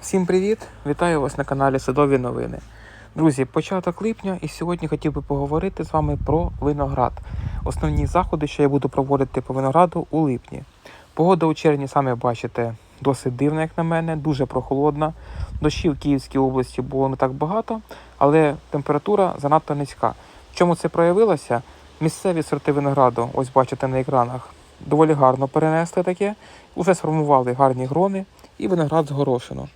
Всім привіт! Вітаю вас на каналі Садові новини. Друзі, початок липня і сьогодні хотів би поговорити з вами про виноград. Основні заходи, що я буду проводити по винограду у липні. Погода у червні, самі бачите, досить дивна, як на мене, дуже прохолодна. Дощів в Київській області було не так багато, але температура занадто низька. В чому це проявилося? Місцеві сорти винограду, ось бачите на екранах, доволі гарно перенесли таке, уже сформували гарні грони і виноград згорошено.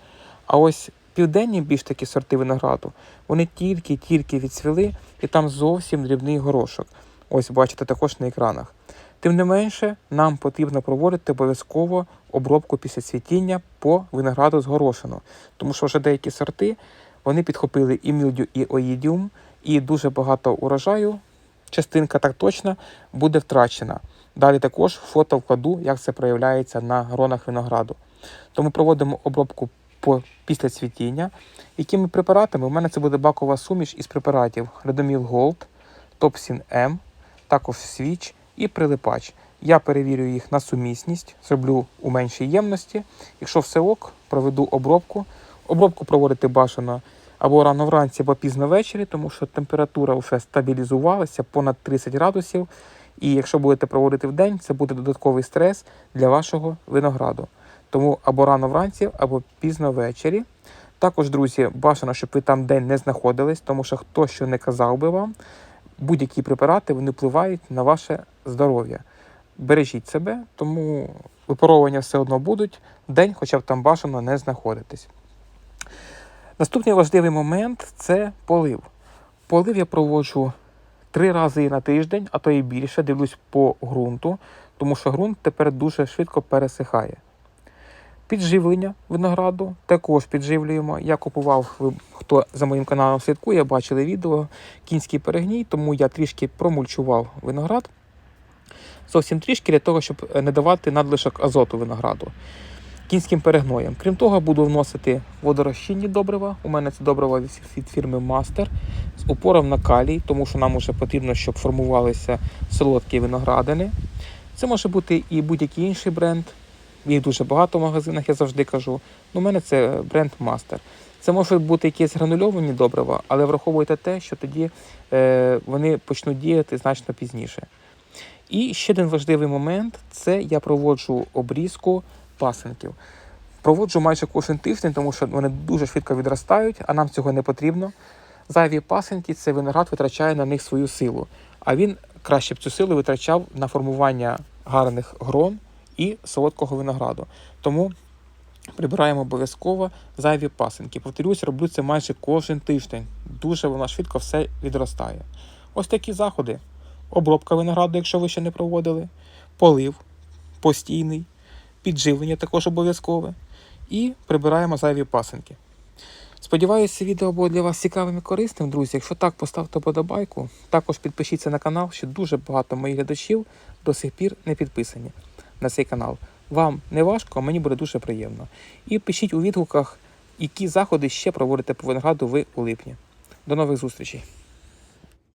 А ось південні більш такі сорти винограду, вони тільки-тільки відцвіли, і там зовсім дрібний горошок. Ось бачите також на екранах. Тим не менше, нам потрібно проводити обов'язково обробку після цвітіння по винограду згорошено, тому що вже деякі сорти вони підхопили і мілдю, і оїдіум, і дуже багато урожаю. Частинка так точно буде втрачена. Далі також фото вкладу, як це проявляється на гронах винограду. Тому проводимо обробку по, після цвітіння. Якими препаратами? У мене це буде бакова суміш із препаратів Redomil Gold, Topsin M, також свіч і прилипач. Я перевірю їх на сумісність, зроблю у меншій ємності. Якщо все ок, проведу обробку. Обробку проводити бажано або рано вранці, або пізно ввечері, тому що температура вже стабілізувалася понад 30 градусів. І якщо будете проводити в день, це буде додатковий стрес для вашого винограду. Тому або рано вранці, або пізно ввечері. Також, друзі, бажано, щоб ви там день не знаходились, тому що хто що не казав би вам, будь-які препарати вони впливають на ваше здоров'я. Бережіть себе, тому випаровування все одно будуть день, хоча б там бажано не знаходитись. Наступний важливий момент це полив. Полив я проводжу три рази на тиждень, а то і більше. Дивлюсь по ґрунту, тому що ґрунт тепер дуже швидко пересихає. Підживлення винограду також підживлюємо. Я купував, хто за моїм каналом слідкує, бачили відео кінський перегній, тому я трішки промульчував виноград. Зовсім трішки для того, щоб не давати надлишок азоту винограду кінським перегноєм. Крім того, буду вносити водорозчинні добрива. У мене це добрива від від фірми Master з упором на калій, тому що нам вже потрібно, щоб формувалися солодкі виноградини. Це може бути і будь-який інший бренд. Їх дуже багато в магазинах, я завжди кажу. Ну, У мене це бренд Master. Це можуть бути якісь гранульовані добрива, але враховуйте те, що тоді е, вони почнуть діяти значно пізніше. І ще один важливий момент це я проводжу обрізку пасинків. Проводжу майже кожен тиждень, тому що вони дуже швидко відростають, а нам цього не потрібно. Зайві пасинки це виноград витрачає на них свою силу, а він краще б цю силу витрачав на формування гарних грон і солодкого винограду. Тому прибираємо обов'язково зайві пасинки. Повторюсь, роблю це майже кожен тиждень. Дуже воно швидко все відростає. Ось такі заходи. Обробка винограду, якщо ви ще не проводили, полив постійний, підживлення також обов'язкове. І прибираємо зайві пасинки. Сподіваюся, це відео було для вас цікавим і корисним, друзі. Якщо так, поставте подобайку. Також підпишіться на канал, що дуже багато моїх глядачів до сих пір не підписані на цей канал. Вам не важко, а мені буде дуже приємно. І пишіть у відгуках, які заходи ще проводите по винограду ви у липні. До нових зустрічей!